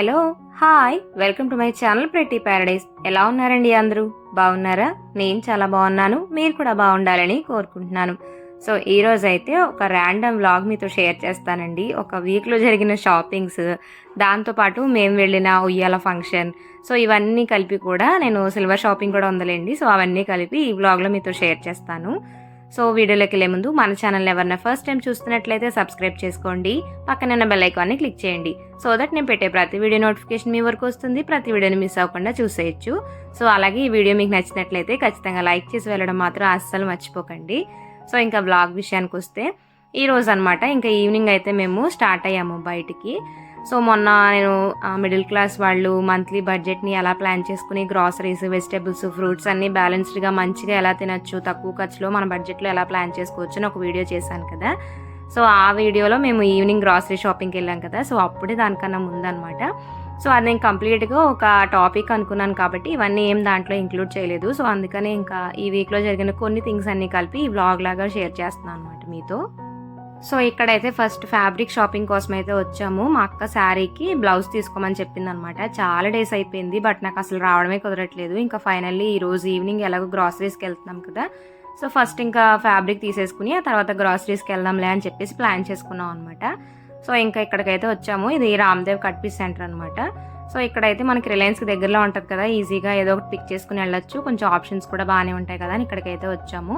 Hello hi welcome to my channel pretty paradise ఎలా ఉన్నారండి అందరూ? బాగున్నారా? నేను చాలా బాగున్నాను. మీరు కూడా బాగుండాలని కోరుకుంటున్నాను. సో ఈ రోజు అయితే ఒక ర్యాండమ్ వ్లాగ్ మీతో షేర్ చేస్తానండి. ఒక వీక్లో జరిగిన షాపింగ్స్ దాంతోపాటు మేము వెళ్ళిన ఉయ్యాల ఫంక్షన్ సో ఇవన్నీ కలిపి కూడా నేను సిల్వర్ షాపింగ్ కూడా ఉందలేండి. సో అవన్నీ కలిపి ఈ వ్లాగ్లో మీతో షేర్ చేస్తాను. సో వీడియోలోకి వెళ్ళే ముందు మన ఛానల్ ఎవరైనా ఫస్ట్ టైం చూస్తున్నట్లయితే సబ్స్క్రైబ్ చేసుకోండి. పక్కనున్న బెల్ ఐకాన్ని క్లిక్ చేయండి. సో దట్ నేను పెట్టే ప్రతి వీడియో నోటిఫికేషన్ మీ వరకు వస్తుంది. ప్రతి వీడియోని మిస్ అవ్వకుండా చూసేయచ్చు. సో అలాగే ఈ వీడియో మీకు నచ్చినట్లయితే ఖచ్చితంగా లైక్ చేసి వెళ్ళడం మాత్రం అస్సలు మర్చిపోకండి. సో ఇంకా బ్లాగ్ విషయానికి వస్తే ఈ రోజు అనమాట ఇంకా ఈవినింగ్ అయితే మేము స్టార్ట్ అయ్యాము బయటికి. సో మొన్న నేను మిడిల్ క్లాస్ వాళ్ళు మంత్లీ బడ్జెట్ని ఎలా ప్లాన్ చేసుకుని గ్రాసరీస్ వెజిటేబుల్స్ ఫ్రూట్స్ అన్నీ బ్యాలెన్స్డ్గా మంచిగా ఎలా తినచ్చు తక్కువ ఖర్చులో మన బడ్జెట్లో ఎలా ప్లాన్ చేసుకోవచ్చు అని ఒక వీడియో చేశాను కదా. సో ఆ వీడియోలో మేము ఈవినింగ్ గ్రాసరీ షాపింగ్కి వెళ్ళాం కదా. సో అప్పుడే దానికన్నా ముందనమాట సో అది నేను కంప్లీట్గా ఒక టాపిక్ అనుకున్నాను కాబట్టి ఇవన్నీ ఏం దాంట్లో ఇంక్లూడ్ చేయలేదు. సో అందుకనే ఇంకా ఈ వీక్లో జరిగిన కొన్ని థింగ్స్ అన్నీ కలిపి ఈ వ్లాగ్ లాగా షేర్ చేస్తున్నాను అనమాట మీతో. సో ఇక్కడైతే ఫస్ట్ ఫ్యాబ్రిక్ షాపింగ్ కోసం అయితే వచ్చాము. మా అక్క శారీకి బ్లౌజ్ తీసుకోమని చెప్పింది అనమాట చాలా డేస్ అయిపోయింది బట్ నాకు అసలు రావడమే కుదరట్లేదు. ఇంకా ఫైనల్లీ ఈ రోజు ఈవినింగ్ ఎలాగో గ్రాసరీస్కి వెళ్తున్నాం కదా. సో ఫస్ట్ ఇంకా ఫ్యాబ్రిక్ తీసేసుకుని ఆ తర్వాత గ్రాసరీస్కి వెళ్దాంలే అని చెప్పేసి ప్లాన్ చేసుకున్నాం అనమాట. సో ఇంకా ఇక్కడికైతే వచ్చాము. ఇది రామ్దేవ్ కట్పీస్ సెంటర్ అనమాట. సో ఇక్కడైతే మనకి రిలయన్స్కి దగ్గరలో ఉంటుంది కదా ఈజీగా ఏదో ఒకటి పిక్ చేసుకుని వెళ్ళొచ్చు. కొంచెం ఆప్షన్స్ కూడా బాగానే ఉంటాయి కదా అని ఇక్కడికైతే వచ్చాము.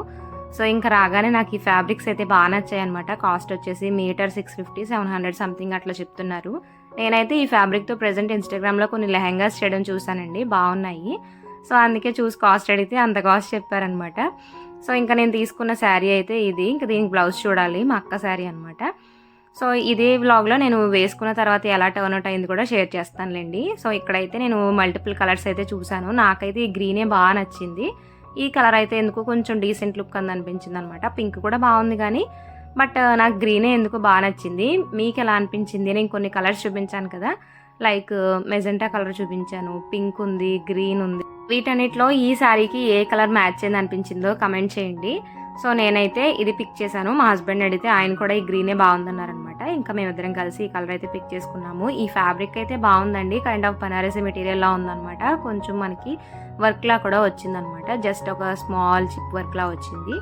సో ఇంకా రాగానే నాకు ఈ ఫ్యాబ్రిక్స్ అయితే బాగా నచ్చాయి అనమాట కాస్ట్ వచ్చేసి metre six fifty seven hundred something అట్లా చెప్తున్నారు. నేనైతే ఈ ఫ్యాబ్రిక్తో ప్రజెంట్ ఇన్స్టాగ్రామ్లో కొన్ని లెహెంగాస్ చేయడం చూసానండి బాగున్నాయి. సో అందుకే చూసి కాస్ట్ అడిగితే అంత కాస్ట్ చెప్పారనమాట సో ఇంకా నేను తీసుకున్న శారీ అయితే ఇది. ఇంకా దీనికి బ్లౌజ్ చూడాలి మా అక్క శారీ అనమాట సో ఇదే వ్లాగ్లో నేను వేసుకున్న తర్వాత ఎలా టర్న్ అవుట్ అయింది కూడా షేర్ చేస్తానులేండి. సో ఇక్కడైతే నేను మల్టిపుల్ కలర్స్ అయితే చూశాను నాకైతే ఈ గ్రీనే బాగా నచ్చింది. ఈ కలర్ అయితే ఎందుకు కొంచెం డీసెంట్ లుక్ అని అనిపించింది అనమాట పింక్ కూడా బాగుంది కానీ బట్ uh, నాకు గ్రీనే ఎందుకు బాగా నచ్చింది. మీకు ఎలా అనిపించింది? నేను కొన్ని కలర్స్ చూపించాను కదా. లైక్ మెజెంటా కలర్ చూపించాను పింక్ ఉంది గ్రీన్ ఉంది. వీటన్నిటిలో ఈ శారీకి ఏ కలర్ మ్యాచ్ అయింది అనిపించిందో కమెంట్ చేయండి. సో నేనైతే ఇది పిక్ చేశాను. మా హస్బెండ్ అడిగితే ఆయన కూడా ఈ గ్రీనే బాగుందన్నారనమాట. ఇంకా మేమిద్దరం కలిసి ఈ కలర్ అయితే పిక్ చేసుకున్నాము. ఈ ఫ్యాబ్రిక్ అయితే బాగుందండి. కైండ్ ఆఫ్ బనారసి మెటీరియల్ లా ఉందన్నమాట. కొంచెం మనకి వర్క్లా కూడా వచ్చిందనమాట జస్ట్ ఒక స్మాల్ చిప్ వర్క్లా వచ్చింది.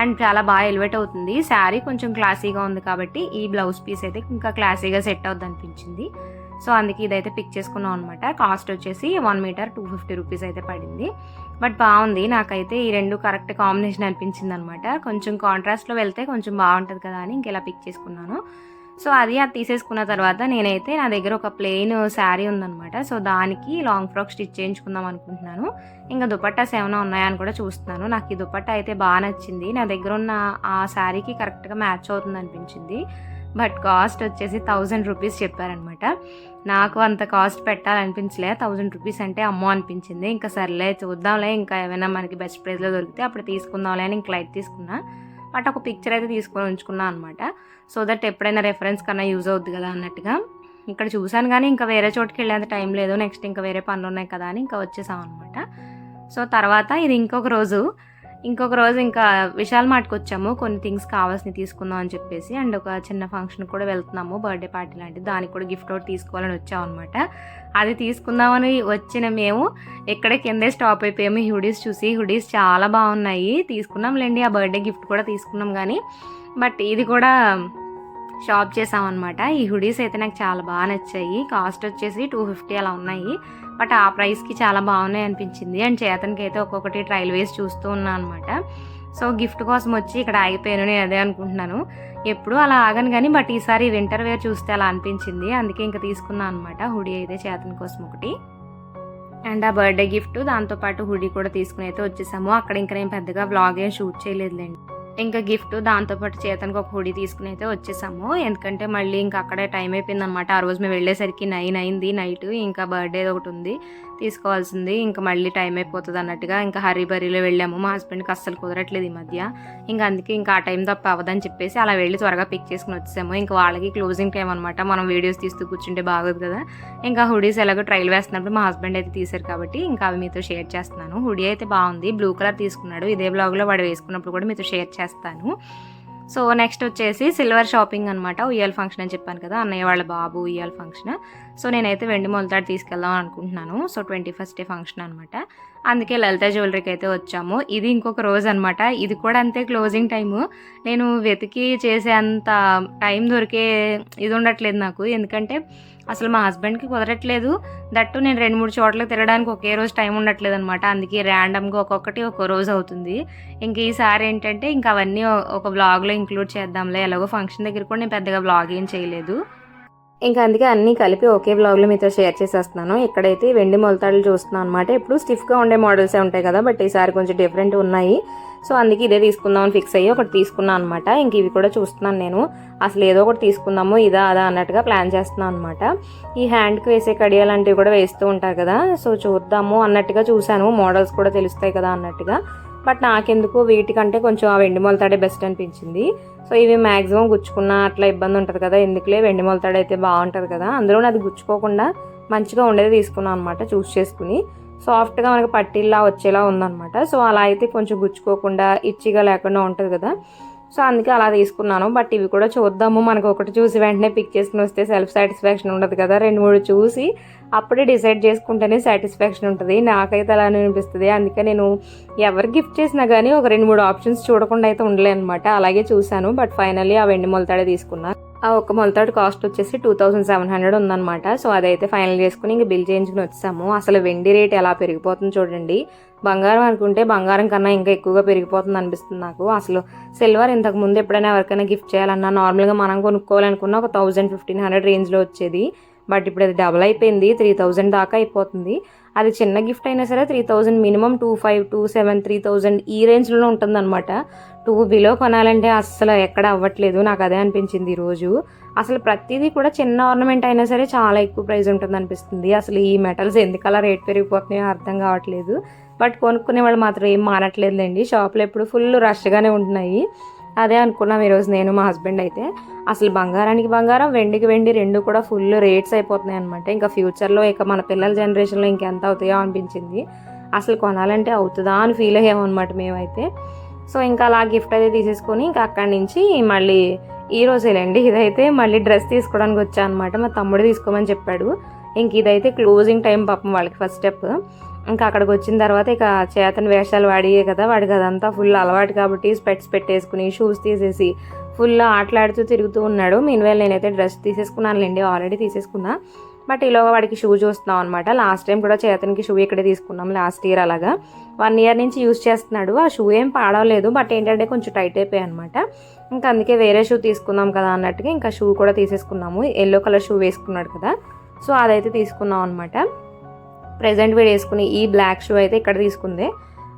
అండ్ చాలా బాగా ఎలివేట్ అవుతుంది. శారీ కొంచెం క్లాసీగా ఉంది కాబట్టి ఈ బ్లౌజ్ పీస్ అయితే ఇంకా క్లాసీగా సెట్ అవుద్ది అనిపించింది. సో అందుకే ఇదైతే పిక్ చేసుకున్నాం అనమాట కాస్ట్ వచ్చేసి one metre two fifty rupees అయితే పడింది. బట్ బాగుంది. నాకైతే ఈ రెండు కరెక్ట్ కాంబినేషన్ అనిపించింది అనమాట కొంచెం కాంట్రాస్ట్లో వెళ్తే కొంచెం బాగుంటుంది కదా అని ఇంకెలా పిక్ చేసుకున్నాను. సో అది అది తీసేసుకున్న తర్వాత నేనైతే నా దగ్గర ఒక ప్లెయిన్ శారీ ఉందనమాట సో దానికి లాంగ్ ఫ్రాక్ స్టిచ్ చేయించుకుందాం అనుకుంటున్నాను. ఇంకా దుపట్టాస్ ఏమైనా ఉన్నాయని కూడా చూస్తున్నాను. నాకు ఈ దుపట్టా అయితే బాగా నచ్చింది. నా దగ్గర ఉన్న ఆ శారీకి కరెక్ట్గా మ్యాచ్ అవుతుంది అనిపించింది. బట్ కాస్ట్ వచ్చేసి థౌజండ్ రూపీస్ చెప్పారనమాట. నాకు అంత కాస్ట్ పెట్టాలనిపించలే. థౌజండ్ రూపీస్ అంటే అమ్మో అనిపించింది. ఇంకా సర్లే చూద్దాంలే ఇంకా ఏమైనా మనకి బెస్ట్ ప్రైస్లో దొరికితే అప్పుడు తీసుకుందాంలే అని ఇంక లైట్ తీసుకున్నా. బట్ ఒక పిక్చర్ అయితే తీసుకొని ఉంచుకున్నా అనమాట. సో దట్ ఎప్పుడైనా రెఫరెన్స్ కన్నా యూజ్ అవుద్ది కదా అన్నట్టుగా. ఇక్కడ చూశాను కానీ ఇంకా వేరే చోటుకి వెళ్ళేంత టైం లేదు. నెక్స్ట్ ఇంకా వేరే పనులు ఉన్నాయి కదా అని ఇంకా వచ్చేసాం అనమాట సో తర్వాత ఇది ఇంకొక రోజు. ఇంకొక రోజు ఇంకా విశాల్ మార్ట్కి వచ్చాము. కొన్ని థింగ్స్ కావాల్సినవి తీసుకుందాం అని చెప్పేసి అండ్ ఒక చిన్న ఫంక్షన్ కూడా వెళ్తున్నాము బర్త్డే పార్టీ లాంటిది. దానికి కూడా గిఫ్ట్ ఒకటి తీసుకోవాలని వచ్చాం అనమాట అది తీసుకుందామని వచ్చిన మేము ఎక్కడ కిందే స్టాప్ అయిపోయాము. ఈ హుడీస్ చూసి హుడీస్ చాలా బాగున్నాయి. తీసుకున్నాంలేండి ఆ బర్త్డే గిఫ్ట్ కూడా తీసుకున్నాం కానీ. బట్ ఇది కూడా షాప్ చేసామన్నమాట ఈ హుడీస్ అయితే నాకు చాలా బాగా నచ్చాయి. కాస్ట్ వచ్చేసి టూ ఫిఫ్టీ అలా ఉన్నాయి. బట్ ఆ ప్రైస్కి చాలా బాగున్నాయి అనిపించింది. అండ్ చేతనికి అయితే ఒక్కొక్కటి ట్రైల్ వేసి చూస్తూ ఉన్నాను అనమాట సో గిఫ్ట్ కోసం వచ్చి ఇక్కడ ఆగిపోయాను నేను అదే అనుకుంటున్నాను. ఎప్పుడు అలా ఆగను కానీ బట్ ఈసారి వింటర్ వేర్ చూస్తే అలా అనిపించింది. అందుకే ఇంకా తీసుకున్నాను అనమాట హుడీ అయితే చేతన్ కోసం ఒకటి. అండ్ ఆ బర్త్డే గిఫ్ట్ దాంతోపాటు హుడీ కూడా తీసుకుని అయితే వచ్చేసాము. అక్కడ ఇంకా నేను పెద్దగా వ్లాగ్ ఏం షూట్ చేయలేదులేండి. ఇంకా గిఫ్ట్ దాంతోపాటు చేతనికి ఒక హుడీ తీసుకుని అయితే వచ్చేసాము. ఎందుకంటే మళ్ళీ ఇంకా అక్కడే టైం అయిపోయింది అనమాట ఆ రోజు మేము వెళ్ళేసరికి నైన్ అయింది నైట్ ఇంకా బర్త్డే ఒకటి ఉంది. తీసుకోవాల్సింది. ఇంకా మళ్ళీ టైం అయిపోతుంది అన్నట్టుగా ఇంకా హరీ బరీలో వెళ్ళాము. మా హస్బెండ్కి అస్సలు కుదరట్లేదు ఈ మధ్య. ఇంకా అందుకే ఇంకా ఆ టైం తప్ప అవ్వదని చెప్పేసి అలా వెళ్ళి త్వరగా పిక్ చేసుకుని వచ్చేసాము. ఇంకా వాళ్ళకి క్లోజింగ్ టైం అనమాట మనం వీడియోస్ తీస్తూ కూర్చుంటే బాగోదు కదా. ఇంకా హుడీస్ ఎలాగో ట్రైల్ వేస్తున్నప్పుడు మా హస్బెండ్ అయితే తీశారు కాబట్టి ఇంకా అవి మీతో షేర్ చేస్తున్నాను. హుడీ అయితే బాగుంది. బ్లూ కలర్ తీసుకున్నాడు. ఇదే బ్లాగ్లో వాడు వేసుకున్నప్పుడు కూడా మీతో షేర్ చేస్తాను. సో నెక్స్ట్ వచ్చేసి సిల్వర్ షాపింగ్ అనమాట ఉయ్యాల ఫంక్షన్ అని చెప్పాను కదా అన్నయ్య వాళ్ళ బాబు ఉయ్యాల ఫంక్షన్. సో నేనైతే వెండి మొలతాడు తీసుకెళ్దాం అనుకుంటున్నాను. So twenty first day function అనమాట అందుకే లలిత జ్యువెలరీకి అయితే వచ్చాము. ఇది ఇంకొక రోజు అనమాట ఇది కూడా అంతే క్లోజింగ్ టైము. నేను వెతికి చేసే అంత టైం దొరికే ఇది ఉండట్లేదు నాకు. ఎందుకంటే అసలు మా హస్బెండ్కి కుదరట్లేదు. దట్టు నేను రెండు మూడు చోట్ల తిరగడానికి ఒకే రోజు టైం ఉండట్లేదు అనమాట అందుకే ర్యాండమ్గా ఒక్కొక్కటి ఒక్కో రోజు అవుతుంది. ఇంక ఈసారి ఏంటంటే ఇంకా అవన్నీ ఒక బ్లాగ్లో ఇంక్లూడ్ చేద్దాంలే. ఎలాగో ఫంక్షన్ దగ్గర కూడా నేను పెద్దగా బ్లాగ్ ఏం చేయలేదు. ఇంకా అందుకే అన్నీ కలిపి ఒకే బ్లాగ్లో మీతో షేర్ చేసేస్తున్నాను. ఇక్కడైతే వెండి మొలతాడులు చూస్తున్నాను అనమాట ఇప్పుడు స్టిఫ్గా ఉండే మోడల్సే ఉంటాయి కదా బట్ ఈసారి కొంచెం డిఫరెంట్ ఉన్నాయి. సో అందుకే ఇదే తీసుకుందామని ఫిక్స్ అయ్యి ఒకటి తీసుకున్నాను అనమాట ఇంక ఇవి కూడా చూస్తున్నాను నేను. అసలు ఏదో ఒకటి తీసుకుందాము ఇదా అదా అన్నట్టుగా ప్లాన్ చేస్తున్నాను అనమాట ఈ హ్యాండ్కి వేసే కడియాలాంటివి కూడా వేస్తూ ఉంటారు కదా సో చూద్దాము అన్నట్టుగా చూశాను. మోడల్స్ కూడా తెలుస్తాయి కదా అన్నట్టుగా. బట్ నాకెందుకు వీటికంటే కొంచెం ఆ వెండి మొలతాడే బెస్ట్ అనిపించింది. సో ఇవి మ్యాక్సిమం గుచ్చుకున్న అట్లా ఇబ్బంది ఉంటుంది కదా ఎందుకులే వెండి మొలతాడు అయితే బాగుంటుంది కదా. అందులో అది గుచ్చుకోకుండా మంచిగా ఉండేది తీసుకున్నాను అనమాట చూస్ చేసుకుని. సాఫ్ట్గా మనకి పట్టిల్లా వచ్చేలా ఉందన్నమాట. సో అలా అయితే కొంచెం గుచ్చుకోకుండా ఇచ్చిగా లేకుండా ఉంటుంది కదా. సో అందుకే అలా తీసుకున్నాను. బట్ ఇవి కూడా చూద్దాము. మనకు ఒకటి చూసి వెంటనే పిక్ చేసుకుని వస్తే సెల్ఫ్ సాటిస్ఫాక్షన్ ఉండదు కదా. రెండు మూడు చూసి అప్పుడే డిసైడ్ చేసుకుంటేనే సాటిస్ఫాక్షన్ ఉంటుంది. నాకైతే అలా అనిపిస్తుంది. అందుకే నేను ఎవరు గిఫ్ట్ చేసినా కానీ ఒక రెండు మూడు ఆప్షన్స్ చూడకుండా అయితే ఉండలేదు అనమాట అలాగే చూశాను. బట్ ఫైనల్లీ ఆ వెండి మొలతాడే తీసుకున్నాను ఆ ఒక్క మొలతాడు కాస్ట్ వచ్చేసి టూ థౌసండ్ సెవెన్ హండ్రెడ్ ఉందన్నమాట. సో అదైతే ఫైనల్ చేసుకుని ఇంక బిల్ చేయించుకుని వచ్చాము. అసలు వెండి రేట్ ఎలా పెరిగిపోతుంది చూడండి. బంగారం అనుకుంటే బంగారం కన్నా ఇంకా ఎక్కువగా పెరిగిపోతుంది అనిపిస్తుంది నాకు. అసలు సిల్వర్ ఇంతకు ముందు ఎప్పుడైనా ఎవరికైనా గిఫ్ట్ చేయాలన్నా నార్మల్గా మనం కొనుక్కోవాలనుకున్న ఒక థౌజండ్ ఫిఫ్టీన్ హండ్రెడ్ రేంజ్లో వచ్చేది. బట్ ఇప్పుడు అది డబుల్ అయిపోయింది త్రీ థౌజండ్ దాకా అయిపోతుంది. అది చిన్న గిఫ్ట్ అయినా సరే three thousand minimum two five two seven three thousand ఈ రేంజ్లోనే ఉంటుందన్నమాట. టూ బిలో కొనాలంటే అస్సలు ఎక్కడ అవ్వట్లేదు. నాకు అదే అనిపించింది ఈరోజు. అసలు ప్రతిదీ కూడా చిన్న ఆర్నమెంట్ అయినా సరే చాలా ఎక్కువ ప్రైస్ ఉంటుంది అనిపిస్తుంది అసలు ఈ మెటల్స్ ఎందుకలా రేట్ పెరిగిపోతున్నాయో అర్థం కావట్లేదు. బట్ కొనుక్కునే వాళ్ళు మాత్రం ఏం మానట్లేదులేండి షాప్లో ఎప్పుడు ఫుల్ రష్గానే ఉంటున్నాయి. అదే అనుకున్నాం ఈరోజు నేను మా హస్బెండ్ అయితే. అసలు బంగారానికి బంగారం వెండికి వెండి రెండు కూడా ఫుల్ రేట్స్ అయిపోతున్నాయి అనమాట ఇంకా ఫ్యూచర్లో ఇక మన పిల్లల జనరేషన్లో ఇంకెంత అవుతాయో అనిపించింది. అసలు కొనాలంటే అవుతుందా అని ఫీల్ అయ్యామన్నమాట మేమైతే. సో ఇంకా అలా గిఫ్ట్ అయితే తీసేసుకొని ఇంకా అక్కడి నుంచి మళ్ళీ ఈ రోజేలేండి. ఇదైతే మళ్ళీ డ్రెస్ తీసుకోవడానికి వచ్చా అనమాట మా తమ్ముడు తీసుకోమని చెప్పాడు. ఇంక ఇదైతే క్లోజింగ్ టైం పాపం వాళ్ళకి ఫస్ట్ స్టెప్. ఇంకా అక్కడికి వచ్చిన తర్వాత ఇక చేతన వేషాలు వాడియే కదా వాడికి అదంతా ఫుల్ అలవాటు కాబట్టి స్పెట్స్ పెట్టేసుకుని షూస్ తీసేసి ఫుల్ ఆటలాడుతూ తిరుగుతూ ఉన్నాడు. మీన్వేల్ నేనైతే డ్రెస్ తీసేసుకున్నానులేండి ఆల్రెడీ తీసేసుకున్నా. బట్ ఈలోగా వాడికి షూ చూస్తున్నాం అనమాట లాస్ట్ టైం కూడా చేతనికి షూ ఇక్కడే తీసుకున్నాం లాస్ట్ ఇయర్ అలాగా. వన్ ఇయర్ నుంచి యూజ్ చేస్తున్నాడు. ఆ షూ ఏం పాడవలేదు బట్ ఏంటంటే కొంచెం టైట్ అయిపోయాయి అనమాట ఇంకా అందుకే వేరే షూ తీసుకుందాం కదా అన్నట్టుగా ఇంకా షూ కూడా తీసేసుకున్నాము. ఎల్లో కలర్ షూ వేసుకున్నాడు కదా. సో అదైతే తీసుకున్నాం అనమాట ప్రజెంట్ వేడి వేసుకుని ఈ బ్లాక్ షూ అయితే ఇక్కడ తీసుకుంది.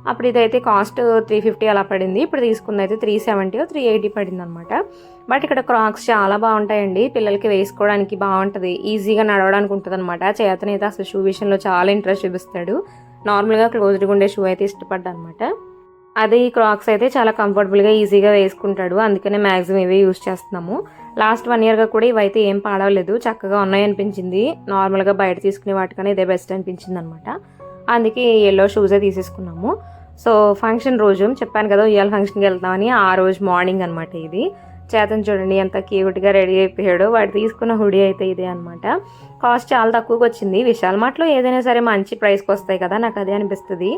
అప్పుడు ఇదైతే కాస్ట్ త్రీ ఫిఫ్టీ అలా పడింది. ఇప్పుడు తీసుకుంది అయితే త్రీ సెవెంటీ త్రీ ఎయిటీ పడింది అనమాట బట్ ఇక్కడ క్రాక్స్ చాలా బాగుంటాయండి. పిల్లలకి వేసుకోవడానికి బాగుంటుంది. ఈజీగా నడవడానికి ఉంటుంది అనమాట చేతనైతే అసలు షూ విషయంలో చాలా ఇంట్రెస్ట్ చూపిస్తాడు. నార్మల్గా క్లోజ్డ్గా ఉండే షూ అయితే ఇష్టపడ్డా అనమాట అదే ఈ క్రాక్స్ అయితే చాలా కంఫర్టబుల్గా ఈజీగా వేసుకుంటాడు. అందుకనే మ్యాక్సిమం ఇవే యూస్ చేస్తున్నాము. లాస్ట్ వన్ ఇయర్గా కూడా ఇవైతే ఏం పాడవలేదు. చక్కగా ఉన్నాయి అనిపించింది నార్మల్గా బయట తీసుకునే వాటికన్నా ఇదే బెస్ట్ అనిపించింది అనమాట అందుకే ఎల్లో షూసే తీసేసుకున్నాము. సో ఫంక్షన్ రోజు చెప్పాను కదా ఇవాళ ఫంక్షన్కి వెళ్తామని ఆ రోజు మార్నింగ్ అనమాట ఇది. చేతను చూడండి ఎంత క్యూట్గా రెడీ అయిపోయాడు. వాడు తీసుకున్న హుడీ అయితే ఇదే అనమాట కాస్ట్ చాలా తక్కువగా వచ్చింది విశాల్ మాటలో ఏదైనా సరే మంచి ప్రైస్కి వస్తాయి కదా నాకు అదే అనిపిస్తుంది.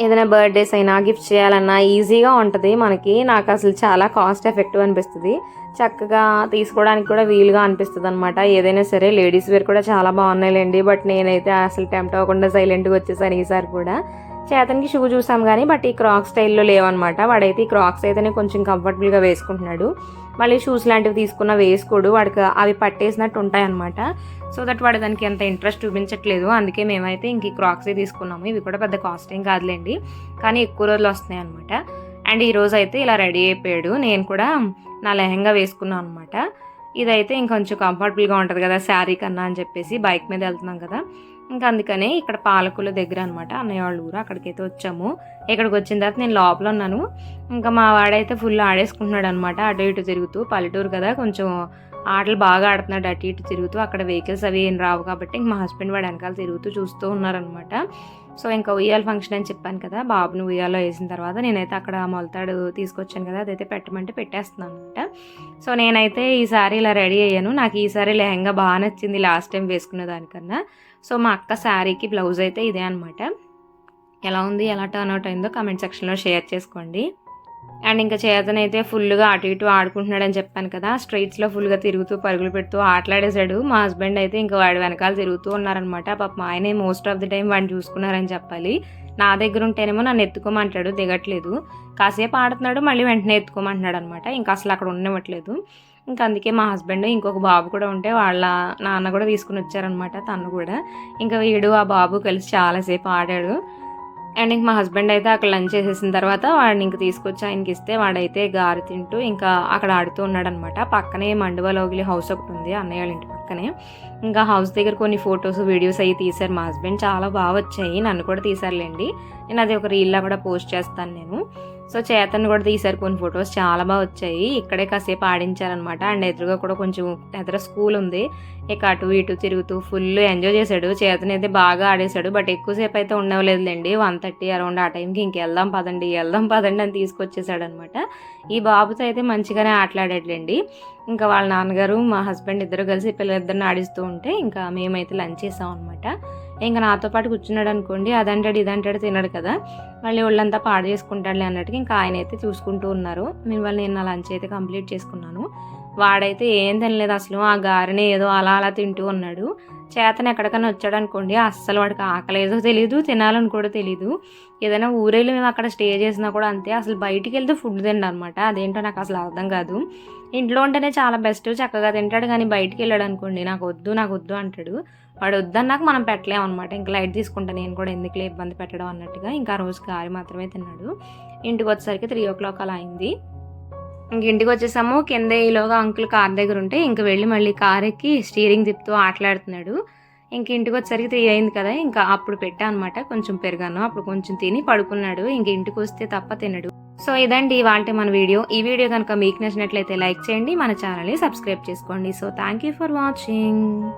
ఏదైనా బర్త్డేస్ అయినా గిఫ్ట్ చేయాలన్నా ఈజీగా ఉంటుంది మనకి. నాకు అసలు చాలా కాస్ట్ ఎఫెక్టివ్ అనిపిస్తుంది. చక్కగా తీసుకోవడానికి కూడా వీలుగా అనిపిస్తుంది అనమాట ఏదైనా సరే లేడీస్ వేర్ కూడా చాలా బాగున్నాయిలేండి. బట్ నేనైతే అసలు టెంప్ట్ అవ్వకుండా సైలెంట్గా వచ్చేసాను ఈసారి కూడా. చేతనికి షూ చూసాం కానీ బట్ ఈ క్రాక్స్ స్టైల్లో లేవన్నమాట. వాడైతే ఈ క్రాక్స్ అయితేనే కొంచెం కంఫర్టబుల్గా వేసుకుంటున్నాడు. మళ్ళీ షూస్ లాంటివి తీసుకున్న వేసుకోడు. వాడికి అవి పట్టేసినట్టు ఉంటాయన్నమాట. సో దట్ వాడు దానికి అంత ఇంట్రెస్ట్ చూపించట్లేదు. అందుకే మేమైతే ఇంక ఈ క్రాక్సే తీసుకున్నాము. ఇవి కూడా పెద్ద కాస్ట్ ఏం కాదులేండి. కానీ ఎక్కువ రోజులు వస్తున్నాయి అనమాట అండ్ ఈరోజు అయితే ఇలా రెడీ అయిపోయాడు. నేను కూడా నా లెహంగా వేసుకున్నాను అనమాట ఇదైతే ఇంకొంచెం కంఫర్టబుల్గా ఉంటుంది కదా శారీ కన్నా అని చెప్పేసి బైక్ మీద వెళ్తున్నాం కదా. ఇంకా అందుకనే ఇక్కడ పాలకుల దగ్గర అనమాట అన్నయ్య వాళ్ళ ఊరు అక్కడికైతే వచ్చాము. ఇక్కడికి వచ్చిన తర్వాత నేను లోపల ఉన్నాను. ఇంకా మా వాడైతే ఫుల్ ఆడేసుకుంటున్నాడు అనమాట అటు ఇటు తిరుగుతూ పల్లెటూరు కదా కొంచెం ఆటలు బాగా ఆడుతున్నాడు అటు ఇటు తిరుగుతూ. అక్కడ వెహికల్స్ అవి ఏం రావు కాబట్టి ఇంక మా హస్బెండ్ వాడు వెనకాల తిరుగుతూ చూస్తూ ఉన్నారనమాట సో ఇంకా ఉయ్యాల ఫంక్షన్ అని చెప్పాను కదా బాబును ఉయ్యాలో వేసిన తర్వాత నేనైతే అక్కడ మొలతాడు తీసుకొచ్చాను కదా అదైతే పెట్టమంటే పెట్టేస్తున్నాను అనమాట సో నేనైతే ఈసారి ఇలా రెడీ అయ్యాను. నాకు ఈసారి లెహంగా బాగా నచ్చింది లాస్ట్ టైం వేసుకున్న దానికన్నా. సో మా అక్క శారీకి బ్లౌజ్ అయితే ఇదే అనమాట ఎలా ఉంది ఎలా టర్న్ అవుట్ అయిందో కమెంట్ సెక్షన్లో షేర్ చేసుకోండి. అండ్ ఇంకా చేతనైతే ఫుల్గా అటు ఇటు ఆడుకుంటున్నాడని చెప్పాను కదా. స్ట్రీట్స్లో ఫుల్గా తిరుగుతూ పరుగులు పెడుతూ ఆటలాడేశాడు. మా హస్బెండ్ అయితే ఇంకా వాడి వెనకాల తిరుగుతూ ఉన్నారనమాట పాప మా ఆయనే మోస్ట్ ఆఫ్ ది టైం వాడిని చూసుకున్నారని చెప్పాలి. నా దగ్గర ఉంటేనేమో నన్ను ఎత్తుకోమంటాడు దిగట్లేదు. కాసేపు ఆడుతున్నాడు మళ్ళీ వెంటనే ఎత్తుకోమంటున్నాడు అనమాట ఇంకా అసలు అక్కడ ఉండనివ్వట్లేదు. ఇంకా అందుకే మా హస్బెండ్ ఇంకొక బాబు కూడా ఉంటే వాళ్ళ నాన్న కూడా తీసుకుని వచ్చారనమాట తను కూడా. ఇంకా వీడు ఆ బాబు కలిసి చాలాసేపు ఆడాడు. అండ్ ఇంక మా హస్బెండ్ అయితే అక్కడ లంచ్ చేసేసిన తర్వాత వాడిని ఇంక తీసుకొచ్చి ఆయనకి ఇస్తే వాడైతే గారి తింటూ ఇంకా అక్కడ ఆడుతూ ఉన్నాడనమాట. పక్కనే మండువలోగిలి హౌస్ ఒకటి ఉంది అన్నయ్య వాళ్ళ ఇంటి పక్కనే. ఇంకా హౌస్ దగ్గర కొన్ని ఫొటోస్ వీడియోస్ అవి తీశారు మా హస్బెండ్. చాలా బాగా వచ్చాయి. నన్ను కూడా తీశారులేండి. నేను అది ఒక రీల్లా కూడా పోస్ట్ చేస్తాను నేను. సో చేతన్ కూడా తీశారు కొన్ని ఫొటోస్ చాలా బాగా వచ్చాయి. ఇక్కడే కాసేపు ఆడించారనమాట అండ్ ఎదురుగా కూడా కొంచెం ఎదుర స్కూల్ ఉంది. ఇక అటు ఇటు తిరుగుతూ ఫుల్ ఎంజాయ్ చేశాడు. చేతన్ అయితే బాగా ఆడేశాడు. బట్ ఎక్కువసేపు అయితే ఉండవలేదులేండి. వన్ థర్టీ అరౌండ్ ఆ టైంకి ఇంకెళ్దాం పదండి వెళ్దాం పదండి అని తీసుకొచ్చేసాడు అనమాట ఈ బాబుతో అయితే మంచిగానే ఆటలాడాడులేండి. ఇంకా వాళ్ళ నాన్నగారు మా హస్బెండ్ ఇద్దరు కలిసి పిల్లలిద్దరిని ఆడిస్తూ ఉంటే ఇంకా మేమైతే లంచ్ చేసాం అనమాట ఇంకా నాతో పాటు కూర్చున్నాడు అనుకోండి అదంటాడు ఇదంటాడు తినడు కదా. మళ్ళీ ఒళ్ళంతా పాడు చేసుకుంటాడులే అన్నట్టుగా ఇంకా ఆయన అయితే చూసుకుంటూ ఉన్నారు. మేము వాళ్ళు నేను నా లంచ్ అయితే కంప్లీట్ చేసుకున్నాను. వాడైతే ఏం తినలేదు అసలు ఆ గారెని ఏదో అలా అలా తింటూ ఉన్నాడు. చేతన ఎక్కడికైనా వచ్చాడు అనుకోండి అస్సలు వాడికి ఆకలేదో తెలియదు తినాలని కూడా తెలియదు ఏదైనా ఊరేళ్ళు మేము అక్కడ స్టే చేసినా కూడా అంతే అసలు బయటికి వెళ్తే ఫుడ్ తిండు అనమాట అదేంటో నాకు అసలు అర్థం కాదు. ఇంట్లో ఉంటేనే చాలా బెస్ట్ చక్కగా తింటాడు కానీ బయటికి వెళ్ళాడు అనుకోండి నాకు వద్దు నాకు వద్దు అంటాడు. వాడు వద్దన్నాక మనం పెట్టలేము అనమాట ఇంకా లైట్ తీసుకుంటా. నేను కూడా ఎందుకులే ఇబ్బంది పెట్టడం అన్నట్టుగా ఇంకా ఆ రోజు గారి మాత్రమే తిన్నాడు. ఇంటికి వచ్చేసరికి త్రీ ఓ క్లాక్ అలా అయింది. ఇంక ఇంటికి వచ్చేసాము. కింద ఈలోగా అంకుల్ కార్ దగ్గర ఉంటే ఇంక వెళ్ళి మళ్ళీ కార్ ఎక్కి స్టీరింగ్ తిప్పుతూ ఆటలాడుతున్నాడు. ఇంక ఇంటికి వచ్చేసరికి త్రీ అయింది కదా. ఇంకా అప్పుడు పెట్టా అనమాట కొంచెం పెరిగాను. అప్పుడు కొంచెం తిని పడుకున్నాడు. ఇంక ఇంటికి వస్తే తప్ప తినడు. సో ఇదండి ఇవాళ మన వీడియో. ఈ వీడియో కనుక మీకు నచ్చినట్లయితే లైక్ చేయండి. మన ఛానల్ని సబ్స్క్రైబ్ చేసుకోండి. So thank you for watching